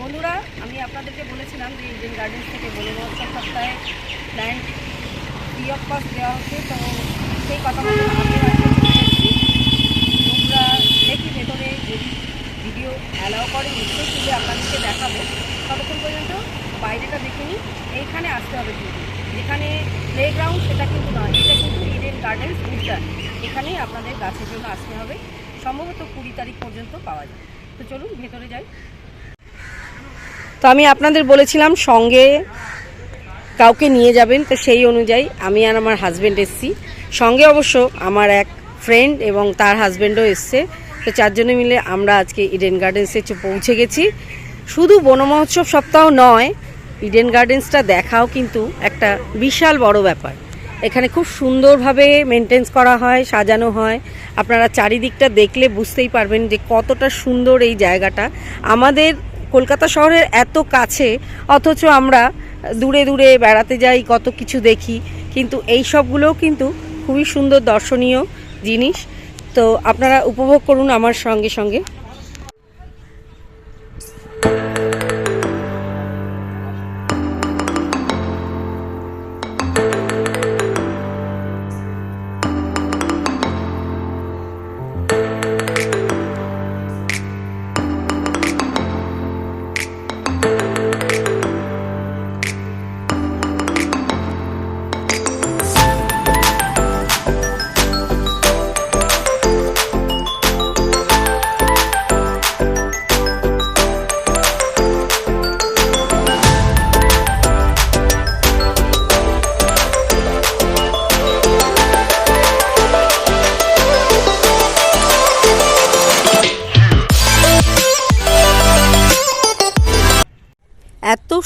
বন্ধুরা, আমি আপনাদেরকে বলেছিলাম যে ইডেন গার্ডেন্স থেকে বলে মহোৎসব সপ্তাহে প্ল্যান্ট ফ্রি অফ কস্ট দেওয়া হচ্ছে, তো সেই কথা এসেছি। তোমরা দেখি ভেতরে যদি ভিডিও অ্যালাউ করে, নিশ্চয়ই তুলে আপনাদেরকে দেখাবো। ততক্ষণ পর্যন্ত বাইরেটা দেখে নিই এইখানে আসতে হবে কিন্তু। যেখানে প্লেগ্রাউন্ড সেটা কিন্তু নয়, এটা কিন্তু ইডেন গার্ডেন্স উদ্যান এখানেই আপনাদের গাছের জন্য আসতে হবে। সম্ভবত কুড়ি তারিখ পর্যন্ত পাওয়া যায় তো চলুন, ভেতরে যাই। তো আমি আপনাদের বলেছিলাম সঙ্গে কাউকে নিয়ে যাবেন, তো সেই অনুযায়ী আমি আর আমার হাজব্যান্ড এসছি। সঙ্গে অবশ্য আমার এক ফ্রেন্ড এবং তার হাজব্যান্ডও এসছে। তো চারজনে মিলে আমরা আজকে ইডেন গার্ডেন্সে পৌঁছে গেছি। শুধু বনমহোৎসব সপ্তাহ নয় ইডেন গার্ডেন্সটা দেখাও কিন্তু একটা বিশাল বড় ব্যাপার। এখানে খুব সুন্দরভাবে মেনটেন্স করা হয়, সাজানো হয়। আপনারা চারিদিকটা দেখলে বুঝতেই পারবেন যে কতটা সুন্দর এই জায়গাটা। আমাদের কলকাতা শহরের এত কাছে, অথচ আমরা দূরে দূরে বেড়াতে যাই, কত কিছু দেখি, কিন্তু এই সবগুলোও কিন্তু খুবই সুন্দর দর্শনীয় জিনিস। তো আপনারা উপভোগ করুন আমার সঙ্গে সঙ্গে।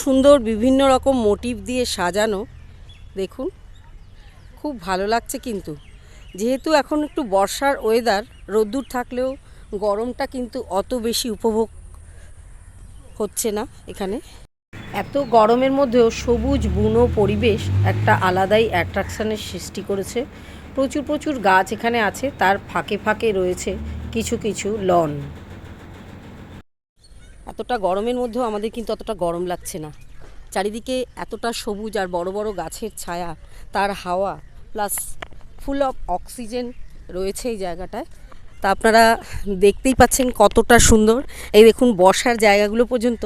সুন্দর বিভিন্ন রকম মোটিভ দিয়ে সাজানো। দেখুন, খুব ভালো লাগছে কিন্তু। যেহেতু এখন একটু বর্ষার ওয়েদার রোদ্দুর থাকলেও গরমটা কিন্তু অত বেশি উপভোগ হচ্ছে না এখানে। এত গরমের মধ্যেও সবুজ, বুনো পরিবেশ একটা আলাদাই অ্যাট্রাকশানের সৃষ্টি করেছে। প্রচুর প্রচুর গাছ এখানে আছে, তার ফাঁকে ফাঁকে রয়েছে কিছু কিছু লন এতটা গরমের মধ্যেও আমাদের কিন্তু অতটা গরম লাগছে না। চারিদিকে এতটা সবুজ আর বড় বড় গাছের ছায়া, তার হাওয়া প্লাস ফুল অফ অক্সিজেন রয়েছে এই জায়গাটায়। তা আপনারা দেখতেই পাচ্ছেন কতটা সুন্দর। এই দেখুন বসার জায়গাগুলো পর্যন্ত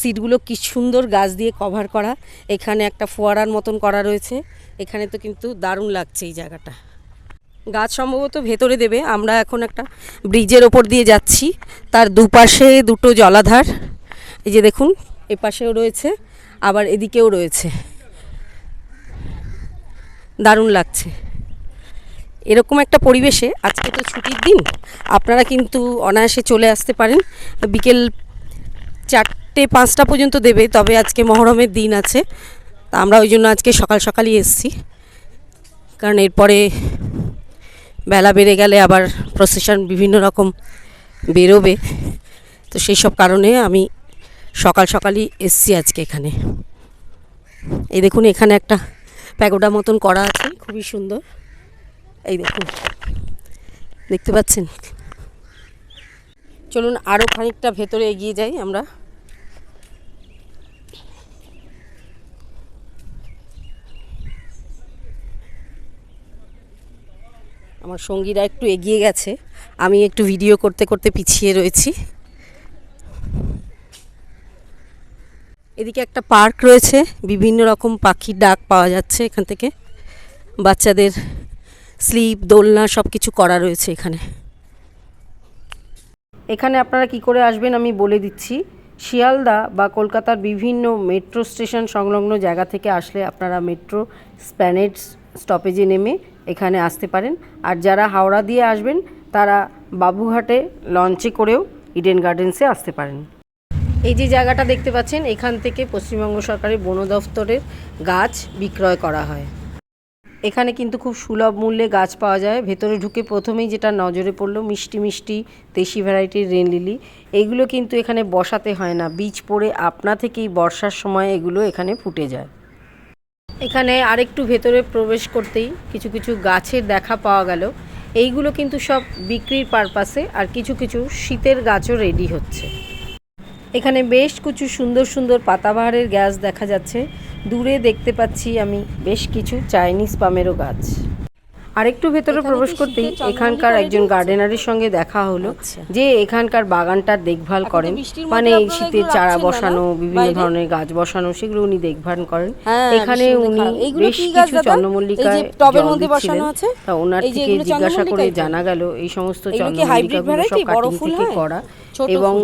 সিটগুলো কি সুন্দর গাছ দিয়ে কভার করা। এখানে একটা ফোয়ারার মতন করা রয়েছে। এখানে তো কিন্তু দারুণ লাগছে এই জায়গাটা। গাছ সম্ভবত ভেতরে দেবে। আমরা এখন একটা ব্রিজের ওপর দিয়ে যাচ্ছি। তার দুপাশে দুটো জলাধার। এই যে দেখুন এ পাশেও রয়েছে, আবার এদিকেও রয়েছে। দারুণ লাগছে। এরকম একটা পরিবেশে আজকে তো ছুটির দিন। আপনারা কিন্তু অনায়াসে চলে আসতে পারেন। বিকেল চারটে পাঁচটা পর্যন্ত দেবে, তবে আজকে মহরমের দিন আছে। তা আমরা ওই জন্য আজকে সকাল সকালই এসছি। কারণ এরপরে বেলা বেড়ে গেলে আবার প্রসেশন বিভিন্ন রকম বেরোবে। তো সেই সব কারণে আমি সকাল সকালই এসছি আজকে এখানে। এই দেখুন, এখানে একটা প্যাগোডা মতন করা আছে, খুবই সুন্দর। এই দেখুন, দেখতে পাচ্ছেন? চলুন আরও খানিকটা ভেতরে এগিয়ে যাই আমরা। আমার সঙ্গীরা একটু এগিয়ে গেছে। আমি একটু ভিডিও করতে করতে পিছিয়ে রয়েছি। এদিকে একটা পার্ক রয়েছে, বিভিন্ন রকম পাখির ডাক পাওয়া যাচ্ছে এখান থেকে। বাচ্চাদের স্লিপ, দোলনা সব কিছু করা রয়েছে এখানে। এখানে আপনারা কি করে আসবেন আমি বলে দিচ্ছি। শিয়ালদা বা কলকাতার বিভিন্ন মেট্রো স্টেশন সংলগ্ন জায়গা থেকে আসলে আপনারা মেট্রো স্প্যানেড স্টপেজে নেমে এখানে আসতে পারেন। আর যারা হাওড়া দিয়ে আসবেন, তারা বাবুঘাটে লঞ্চে করেও ইডেন গার্ডেন্সে আসতে পারেন। এই যে জায়গাটা দেখতে পাচ্ছেন, এখান থেকে পশ্চিমবঙ্গ সরকারের বন দফতরের গাছ বিক্রয় করা হয়। এখানে কিন্তু খুব সুলভ মূল্যে গাছ পাওয়া যায়। ভেতরে ঢুকে প্রথমেই যেটা নজরে পড়ল, মিষ্টি মিষ্টি দেশি ভ্যারাইটির রেন লিলি। এইগুলো কিন্তু এখানে বসাতে হয় না। বীজ পড়ে আপনা থেকেই বর্ষার সময় এগুলো এখানে ফুটে যায়। এখানে আরেকটু ভেতরে প্রবেশ করতেই কিছু কিছু গাছের দেখা পাওয়া গেল। এইগুলো কিন্তু সব বিক্রির পারপাসে আর কিছু কিছু শীতের গাছও রেডি হচ্ছে। এখানে বেশ কিছু সুন্দর সুন্দর পাতাবাহারের গাছ দেখা যাচ্ছে। দূরে দেখতে পাচ্ছি আমি বেশ কিছু চাইনিজ পামেরও গাছ। আরেকটু ভেতরে প্রবেশ করতেই এখানকার একজন রেডি গার্ডেনারের সঙ্গে দেখা হলো আচ্ছা। যে এখানকার বাগানটার দেখভাল করেন। মানে এই শীতের চারা বসানো বিভিন্ন ধরনের গাছ বসানো সেগুলো উনি দেখভাল করেন। হ্যাঁ, এখানে উনি বেশ কিছু এই টবের মধ্যে বসানো আছে? তা ওনার থেকে জিজ্ঞাসা করে জানা গেল এই সমস্ত চন্দ্রমল্লিকাগুলো সব কাটিং ফুল থেকে করা এবং?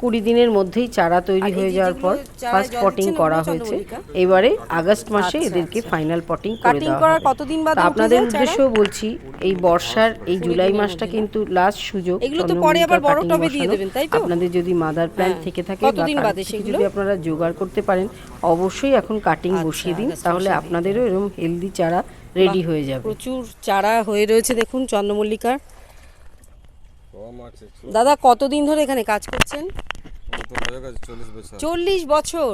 কুড়ি দিনের মধ্যেই চারা তৈরি হয়ে যাওয়ার পর ফার্স্ট পটিং করা হয়েছে। এবারে আগস্ট মাসে আচ্ছা, এদেরকে আচ্ছা। ফাইনাল পটিং করে কাটিং দেওয়া কতদিন বাদে আপনাদের উদ্দেশ্যেও বলছি এই বর্ষার এই জুলাই মাসটা কিন্তু লাস্ট সুযোগ এগুলো তো পরে আবার বড় টবে দিয়ে দেবেন, তাই তো? আপনাদের যদি মাদার প্ল্যান্ট। থেকে থাকে কতদিন বাদে সেগুলো? যদি আপনারা জোগাড় করতে পারেন অবশ্যই এখন কাটিং আচ্ছা, বসিয়ে দিন তাহলে আপনাদেরও এরকম হেলদি চারা রেডি হয়ে যাবে। প্রচুর চারা হয়ে রয়েছে দেখুন চন্দ্রমল্লিকার। দাদা কতদিন ধরে এখানে কাজ করছেন? চল্লিশ বছর।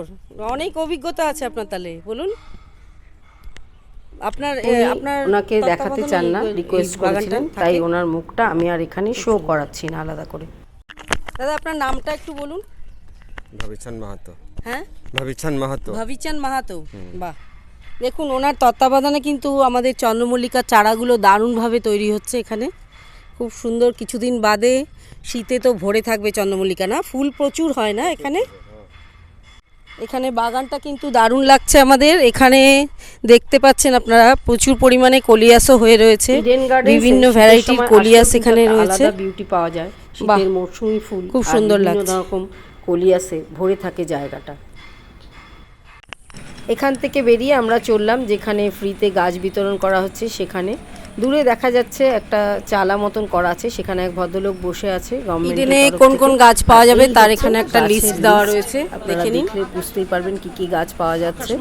অনেক অভিজ্ঞতা আছে আপনার তাহলে বলুন। আপনার আপনার ওনাকে দেখাতে চান না রিকোয়েস্ট করেছিলেন তাই ওনার মুখটা আমি আর এখানে শো করাচ্ছি না আলাদা করে। দাদা আপনার নামটা একটু বলুন। ভাবিচান মাহাতো। হ্যাঁ? ভাবিচান মাহাতো। ভাবিচান মাহাতো? বাহ। দেখুন ওনার তত্ত্বাবধানে কিন্তু আমাদের চন্দ্রমল্লিকার চারাগুলো দারুণভাবে তৈরি হচ্ছে এখানে। খুব সুন্দর কিছুদিন বাদে শীতে তো ভরে থাকবে চন্দ্রমল্লিকা না? ফুল প্রচুর হয় না এখানে? এখানে বাগানটা কিন্তু দারুণ লাগছে আমাদের। এখানে দেখতে পাচ্ছেন আপনারা প্রচুর পরিমাণে কলিয়াসও হয়ে রয়েছে। বিভিন্ন ভ্যারাইটির কলিয়াস এখানে রয়েছে। বিউটি পাওয়া যায়। শীতের মৌসুমি ফুল খুব সুন্দর লাগছে। রকম কলিয়াসে ভরে থাকে জায়গাটা। এখান থেকে বেরিয়ে আমরা চললাম যেখানে ফ্রিতে গাছ বিতরণ করা হচ্ছে সেখানে। দূরে দেখা যাচ্ছে একটা চালা মতন করা আছে সেখানে এক ভদ্রলোক বসে আছে ইডেনে কোন কোন গাছ পাওয়া যাবে তার এখানে একটা লিস্ট দেওয়া রয়েছে দেখে নিন। বুঝতেই পারবেন কি কি গাছ পাওয়া যাচ্ছে।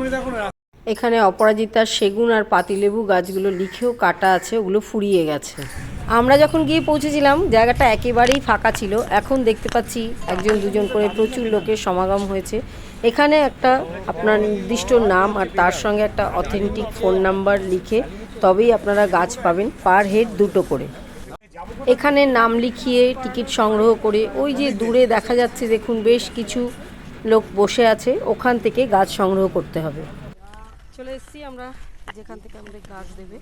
এখানে অপরাজিতার সেগুন আর পাতিলেবু গাছগুলো লিখেও কাটা আছে ওগুলো ফুরিয়ে গেছে। আমরা যখন গিয়ে পৌঁছেছিলাম জায়গাটা একেবারেই ফাঁকা ছিল। এখন দেখতে পাচ্ছি একজন দুজন করে প্রচুর লোকের সমাগম হয়েছে। এখানে একটা আপনার নির্দিষ্ট নাম আর তার সঙ্গে একটা অথেন্টিক ফোন নাম্বার লিখে তবেই আপনারা গাছ পাবেন পার হেড দুটো করে। এখানে নাম লিখিয়ে টিকিট সংগ্রহ করে ওই যে দূরে দেখা যাচ্ছে দেখুন বেশ কিছু লোক বসে আছে, ওখান থেকে গাছ সংগ্রহ করতে হবে। চলে এসেছি আমরা, যেখান থেকে আমাদের গাছ দেবে।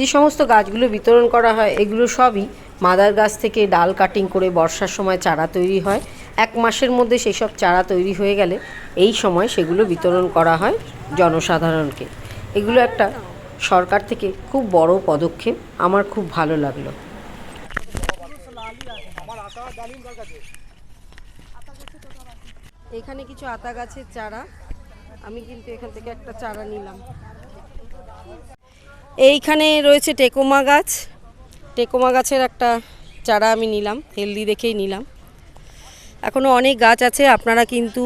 যে সমস্ত গাছগুলো বিতরণ করা হয়, এগুলো সবই মাদার গাছ থেকে ডাল কাটিং করে বর্ষার সময় চারা তৈরি হয়। এক মাসের মধ্যে সেই সব চারা তৈরি হয়ে গেলে এই সময় সেগুলো বিতরণ করা হয় জনসাধারণকে। এগুলো একটা সরকার থেকে খুব বড় পদক্ষেপ, আমার খুব ভালো লাগল। এখানে কিছু আতা গাছের চারা, আমি কিন্তু এখান থেকে একটা চারা নিলাম। এইখানে রয়েছে টেকোমা গাছ। টেকোমা গাছের একটা চারা আমি নিলাম, হেলদি দেখেই নিলাম। এখনও অনেক গাছ আছে, আপনারা কিন্তু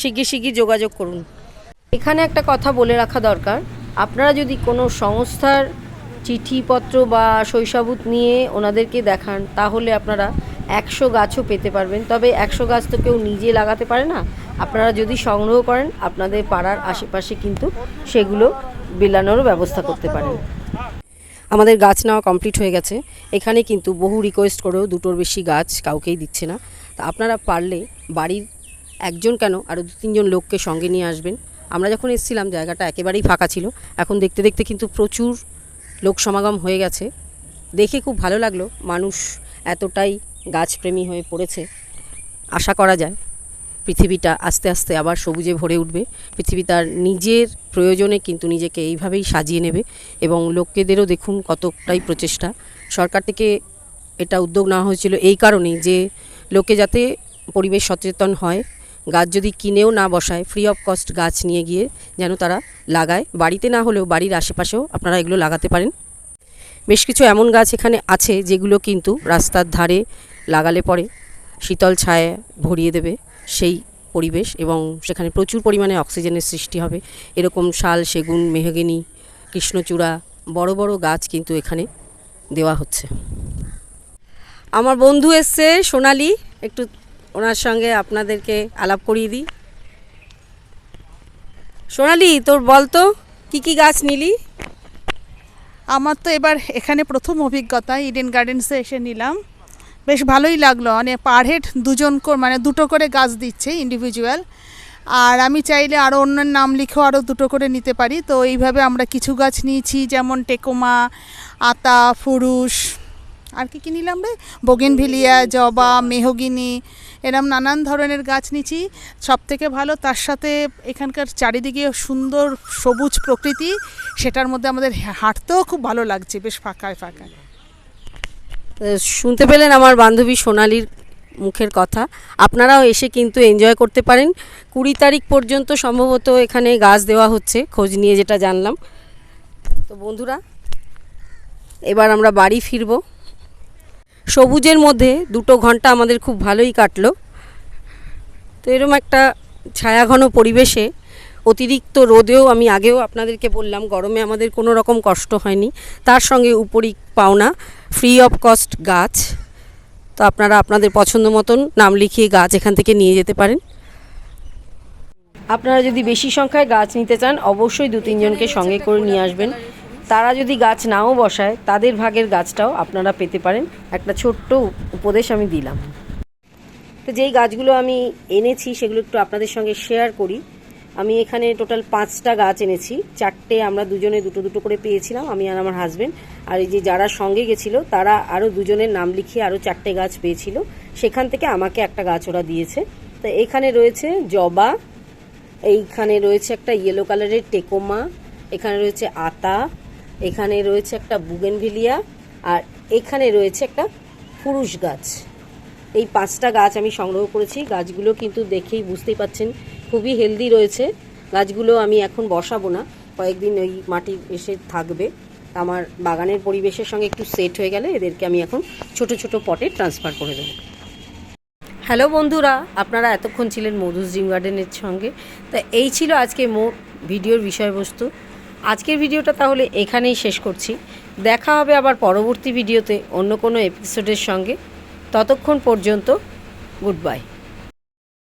শিগগির শিগগির যোগাযোগ করুন। এখানে একটা কথা বলে রাখা দরকার, আপনারা যদি কোনো সংস্থার চিঠিপত্র বা শৈশবুত নিয়ে ওনাদেরকে দেখান, তাহলে আপনারা একশো গাছও পেতে পারবেন। তবে একশো গাছ তো কেউ নিজে লাগাতে পারে না। আপনারা যদি সংগ্রহ করেন, আপনাদের পাড়ার আশেপাশে কিন্তু সেগুলো বিলানোরও ব্যবস্থা করতে পারেন। আমাদের গাছ নেওয়া কমপ্লিট হয়ে গেছে। এখানে কিন্তু বহু রিকোয়েস্ট করেও দুটোর বেশি গাছ কাউকেই দিচ্ছে না। তা আপনারা পারলে বাড়ির একজন কেন আরও দু তিনজন লোককে সঙ্গে নিয়ে আসবেন। আমরা যখন এসেছিলাম, জায়গাটা একেবারেই ফাঁকা ছিল। এখন দেখতে দেখতে কিন্তু প্রচুর লোক সমাগম হয়ে গেছে। দেখে খুব ভালো লাগল মানুষ এতটাই গাছপ্রেমী হয়ে পড়েছে। আশা করা যায়। পৃথিবীটা আস্তে আস্তে আবার সবুজে ভরে উঠবে। পৃথিবী তার নিজের প্রয়োজনে কিন্তু নিজেকে এইভাবেই সাজিয়ে নেবে এবং লোকেদেরও দেখুন কতটাই প্রচেষ্টা। সরকার থেকে এটা উদ্যোগ নেওয়া হয়েছিল এই কারণেই যে লোকে যাতে পরিবেশ সচেতন হয়, গাছ যদি কিনেও না বসায় ফ্রি অফ কস্ট গাছ নিয়ে গিয়ে যেন তারা লাগায়। বাড়িতে না হলেও বাড়ির আশেপাশেও আপনারা এগুলো লাগাতে পারেন। বেশ কিছু এমন গাছ এখানে আছে যেগুলো কিন্তু রাস্তার ধারে লাগালে পরে শীতল ছায়া ভরিয়ে দেবে। সেই পরিবেশ এবং সেখানে প্রচুর পরিমাণে অক্সিজেনের সৃষ্টি হবে। এরকম শাল, সেগুন, মেহগিনি, কৃষ্ণচূড়া, বড় বড় গাছ কিন্তু এখানে দেওয়া হচ্ছে। আমার বন্ধু এসছে সোনালি, একটু ওনার সঙ্গে আপনাদেরকে আলাপ করিয়ে দিই। সোনালি, তোর বল তো, কী কী গাছ নিলি? আমার তো এবার এখানে প্রথম অভিজ্ঞতা ইডেন গার্ডেন্সে এসে নিলাম। বেশ ভালোই লাগল। মানে পার হেড দুজন করে মানে দুটো করে গাছ দিচ্ছে ইন্ডিভিজুয়াল আর আমি চাইলে আরও অন্যের নাম লিখেও আরও দুটো করে নিতে পারি। তো এইভাবে আমরা কিছু গাছ নিয়েছি, যেমন টেকোমা, আতা, ফুরুষ, আর কি কি নিলাম রে? বগেনভিলিয়া, জবা, মেহগিনি, এরম নানান ধরনের গাছ নিচ্ছি সব থেকে ভালো তার সাথে এখানকার চারিদিকে সুন্দর সবুজ প্রকৃতি, সেটার মধ্যে আমাদের হাঁটতেও খুব ভালো লাগছে, বেশ ফাঁকায় ফাঁকায়। শুনতে পেলেন আমার বান্ধবী সোনালির মুখের কথা। আপনারাও এসে কিন্তু এনজয় করতে পারেন। কুড়ি তারিখ পর্যন্ত সম্ভবত এখানে গাছ দেওয়া হচ্ছে, খোঁজ নিয়ে যেটা জানলাম। তো বন্ধুরা, এবার আমরা বাড়ি ফিরব। সবুজের মধ্যে দুটো ঘণ্টা আমাদের খুব ভালোই কাটলো। তো এরম একটা ছায়াঘন পরিবেশে অতিরিক্ত রোদেও আমি আগেও আপনাদেরকে বললাম, গরমে আমাদের কোনো রকম কষ্ট হয়নি। তার সঙ্গে উপরিক পাওনা। ফ্রি অফ কস্ট গাছ। তো আপনারা আপনাদের পছন্দ মতন নাম লিখিয়ে গাছ এখান থেকে নিয়ে যেতে পারেন। আপনারা যদি বেশি সংখ্যায় গাছ নিতে চান, অবশ্যই দু তিনজনকে সঙ্গে করে নিয়ে আসবেন। তারা যদি গাছ নাও বসায়, তাদের ভাগের গাছটাও আপনারা পেতে পারেন। একটা ছোট্ট উপদেশ আমি দিলাম। তো যেই গাছগুলো আমি এনেছি, সেগুলো একটু আপনাদের সঙ্গে শেয়ার করি। আমি এখানে টোটাল পাঁচটা গাছ এনেছি। চারটে আমরা দুজনে দুটো দুটো করে পেয়েছিলাম, আমি আর আমার হাজবেন্ড আর এই যে যারা সঙ্গে গেছিল, তারা আরও দুজনের নাম লিখিয়ে আরও চারটে গাছ পেয়েছিল। সেখান থেকে আমাকে একটা গাছ ওরা দিয়েছে। তো এখানে রয়েছে জবা, এইখানে রয়েছে একটা ইয়েলো কালারের টেকোমা, এখানে রয়েছে আতা, এখানে রয়েছে একটা বুগেনভিলিয়া আর এখানে রয়েছে একটা ফুরুষ গাছ। এই পাঁচটা গাছ আমি সংগ্রহ করেছি। গাছগুলো কিন্তু দেখেই বুঝতেই পাচ্ছেন খুবই হেলদি রয়েছে। গাছগুলো আমি এখন বসাবো না। কয়েকদিন ওই মাটি এসে থাকবে। আমার বাগানের পরিবেশের সঙ্গে একটু সেট হয়ে গেলে এদেরকে আমি এখন ছোট ছোট পটে ট্রান্সফার করে দেবো। হ্যালো বন্ধুরা, আপনারা এতক্ষণ ছিলেন মধুস ড্রিম গার্ডেনের সঙ্গে। তা এই ছিল আজকে মোট ভিডিওর বিষয়বস্তু। আজকের ভিডিওটা তাহলে এখানেই শেষ করছি। দেখা হবে আবার পরবর্তী ভিডিওতে অন্য কোনো এপিসোডের সঙ্গে। ততক্ষণ পর্যন্ত গুড বাই